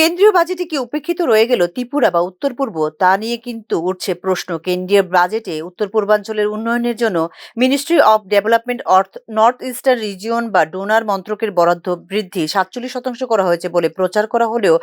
কেন্দ্রীয় বাজেটে কি উপেক্ষিত রয়ে গেল ত্রিপুরা বা উত্তর পূর্ব? তা নিয়ে কিন্তু উঠছে প্রশ্ন। কেন্দ্রীয় বাজেটে উত্তর পূর্বাঞ্চলের উন্নয়নের জন্য মিনিস্ট্রি অফ ডেভেলপমেন্ট অর্থ, নর্থ ইস্টার্ন রিজিয়ন বা ডোনার মন্ত্রকের বরাদ্দ বৃদ্ধি। সাতচল্লিশ শতাংশ করা হয়েছে বলে প্রচার করা হলেও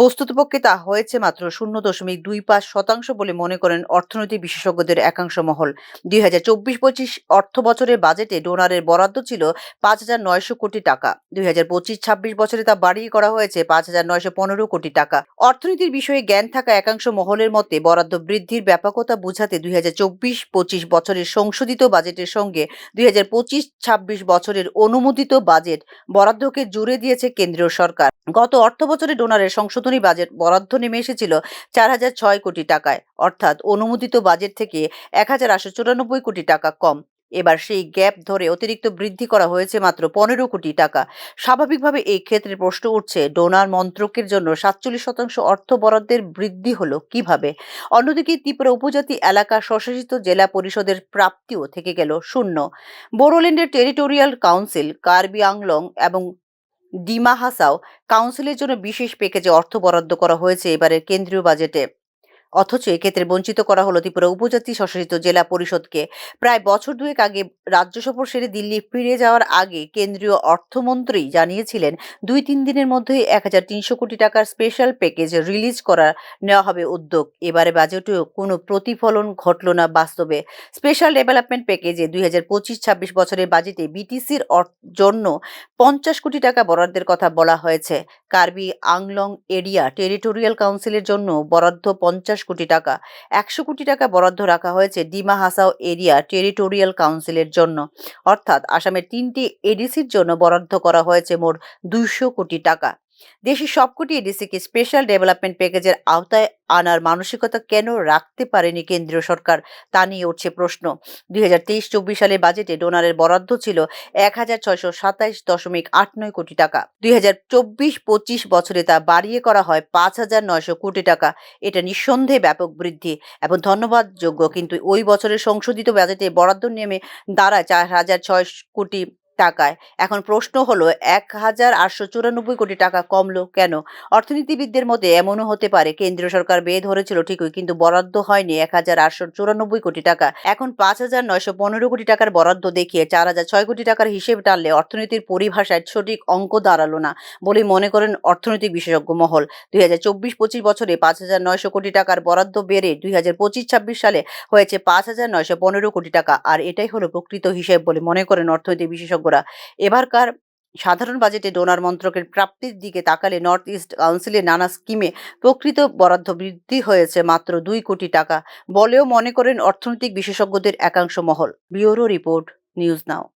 বস্তুতপক্ষে তা হয়েছে মাত্র শূন্য দশমিক দুই পাঁচ শতাংশ বলে মনে করেন অর্থনৈতিক বিশেষজ্ঞদের একাংশ মহল। দুই হাজার চব্বিশ পঁচিশ অর্থ বছরের বাজেটে ডোনারের বরাদ্দ ছিল পাঁচ হাজার নয়শো কোটি টাকা। দুই হাজার পঁচিশ ছাব্বিশ বছরে তা বাড়িয়ে করা হয়েছে পাঁচ হাজার নয়শো পনেরো কোটি টাকা। অর্থনীতির বিষয়ে জ্ঞান থাকা একাংশ মহলের মতে, বরাদ্দ বৃদ্ধির ব্যাপকতা বোঝাতে দুই হাজার চব্বিশ পঁচিশ বছরের সংশোধিত বাজেটের সঙ্গে দুই হাজার পঁচিশ ছাব্বিশ বছরের অনুমোদিত বাজেট বরাদ্দকে জুড়ে দিয়েছে কেন্দ্রীয় সরকার। গত অর্থ বছরে ডোনারের সংশোধনী বাজেট বরাদ্দ নেমে এসেছিল চার হাজার ছয় কোটি টাকায়। অর্থাৎ অনুমোদিত বাজেট থেকে এক হাজার আটশো চুরানব্বই কোটি টাকা কম। এবার সেই গ্যাপ ধরে অতিরিক্ত বৃদ্ধি করা হয়েছে মাত্র পনেরো কোটি টাকা। স্বাভাবিকভাবে এই ক্ষেত্রে প্রশ্ন উঠছে, ডোনার মন্ত্রকের জন্য সাতচল্লিশ শতাংশ অর্থ বরাদ্দের বৃদ্ধি হলো কীভাবে? অন্যদিকে ত্রিপুরা উপজাতি এলাকা স্বশাসিত জেলা পরিষদের প্রাপ্তিও থেকে গেল শূন্য। বোরোল্যান্ডের টেরিটোরিয়াল কাউন্সিল, কার্বি আংলং এবং ডিমা হাসাও কাউন্সিলের জন্য বিশেষ প্যাকেজে অর্থ বরাদ্দ করা হয়েছে এবারের কেন্দ্রীয় বাজেটে। অথচ এক্ষেত্রে বঞ্চিত করা হলো ত্রিপুরা উপজাতি স্বশাসিত জেলা পরিষদকে। প্রায় বছর দুয়েক আগে রাজ্য সফর সেরে দিল্লি ফিরে যাওয়ার আগে কেন্দ্রীয় অর্থমন্ত্রী জানিয়েছিলেন, দুই তিন দিনের মধ্যেই এক হাজার তিনশো কোটি টাকার স্পেশাল প্যাকেজ রিলিজ করা নেওয়া হবে উদ্যোগ। এবারে বাজেটেও কোনো প্রতিফলন ঘটল না বাস্তবে। স্পেশাল ডেভেলপমেন্ট প্যাকেজে দুই হাজার পঁচিশ ছাব্বিশ বছরের বাজেটে বিটিসির জন্য পঞ্চাশ কোটি টাকা বরাদ্দের কথা বলা হয়েছে। কার্বি আংলং এরিয়া টেরিটোরিয়াল কাউন্সিলের জন্য বরাদ্দ পঞ্চাশ কোটি টাকা। একশো কোটি টাকা বরাদ্দ রাখা হয়েছে ডিমা হাসাও এরিয়া টেরিটোরিয়াল কাউন্সিলের জন্য। অর্থাৎ আসামের তিনটি এডিসির জন্য বরাদ্দ করা হয়েছে মোট দুইশো কোটি টাকা। দেশের সবকটি এডিসিকে স্পেশাল ডেভেলপমেন্ট প্যাকেজের আওতায় আনার মানসিকতা কেন রাখতে পারেনি কেন্দ্রীয় সরকার? তা নিয়ে উঠছে প্রশ্ন। দুই হাজার তেইশ চব্বিশ সালে বাজেটে ডোনারের বরাদ্দ ছিল এক হাজার ছয়শো সাতাইশ দশমিক আট নয় কোটি টাকা। দুই হাজার চব্বিশ পঁচিশ বছরে তা বাড়িয়ে করা হয় পাঁচ হাজার নয়শো কোটি টাকা। এটা নিঃসন্দেহে ব্যাপক বৃদ্ধি। এবং ধন্যবাদযোগ্য, কিন্তু ওই বছরের সংশোধিত বাজেটে বরাদ্দ নেমে দাঁড়ায় চার হাজার ছয় কোটি টাকায়। এখন প্রশ্ন হলো, এক হাজার আটশো চুরানব্বই কোটি টাকা কমলো কেন? অর্থনীতিবিদদের মতে এমনও হতে পারে, কেন্দ্রীয় সরকার বেয়ে ধরেছিল ঠিকই, কিন্তু বরাদ্দ হয়নি এক হাজার আটশো চুরানব্বই কোটি টাকা। এখন পাঁচ হাজার নয়শো পনেরো কোটি টাকার বরাদ্দ দেখিয়ে চার হাজার ছয় কোটি টাকার হিসেব টানলে অর্থনীতির পরিভাষায় সঠিক অঙ্ক দাঁড়াল না বলে মনে করেন অর্থনৈতিক বিশেষজ্ঞ মহল। দুই হাজার চব্বিশ পঁচিশ বছরে পাঁচ হাজার নয়শো কোটি টাকার বরাদ্দ বেড়ে দুই হাজার পঁচিশ ছাব্বিশ সালে হয়েছে পাঁচ হাজার নয়শো পনেরো কোটি টাকা। আর এটাই হলো প্রকৃত হিসেব বলে মনে করেন অর্থনৈতিক বিশেষজ্ঞরা এবারকার সাধারণ বাজেটে ডোনার মন্ত্রকের প্রাপ্তির দিকে তাকালে নর্থ ইস্ট কাউন্সিলের নানা স্কিমে প্রকৃত বরাদ্দ বৃদ্ধি হয়েছে মাত্র দুই কোটি টাকা, বলেও মনে করেন অর্থনৈতিক বিশেষজ্ঞদের একাংশ মহল। Bureau report, news now.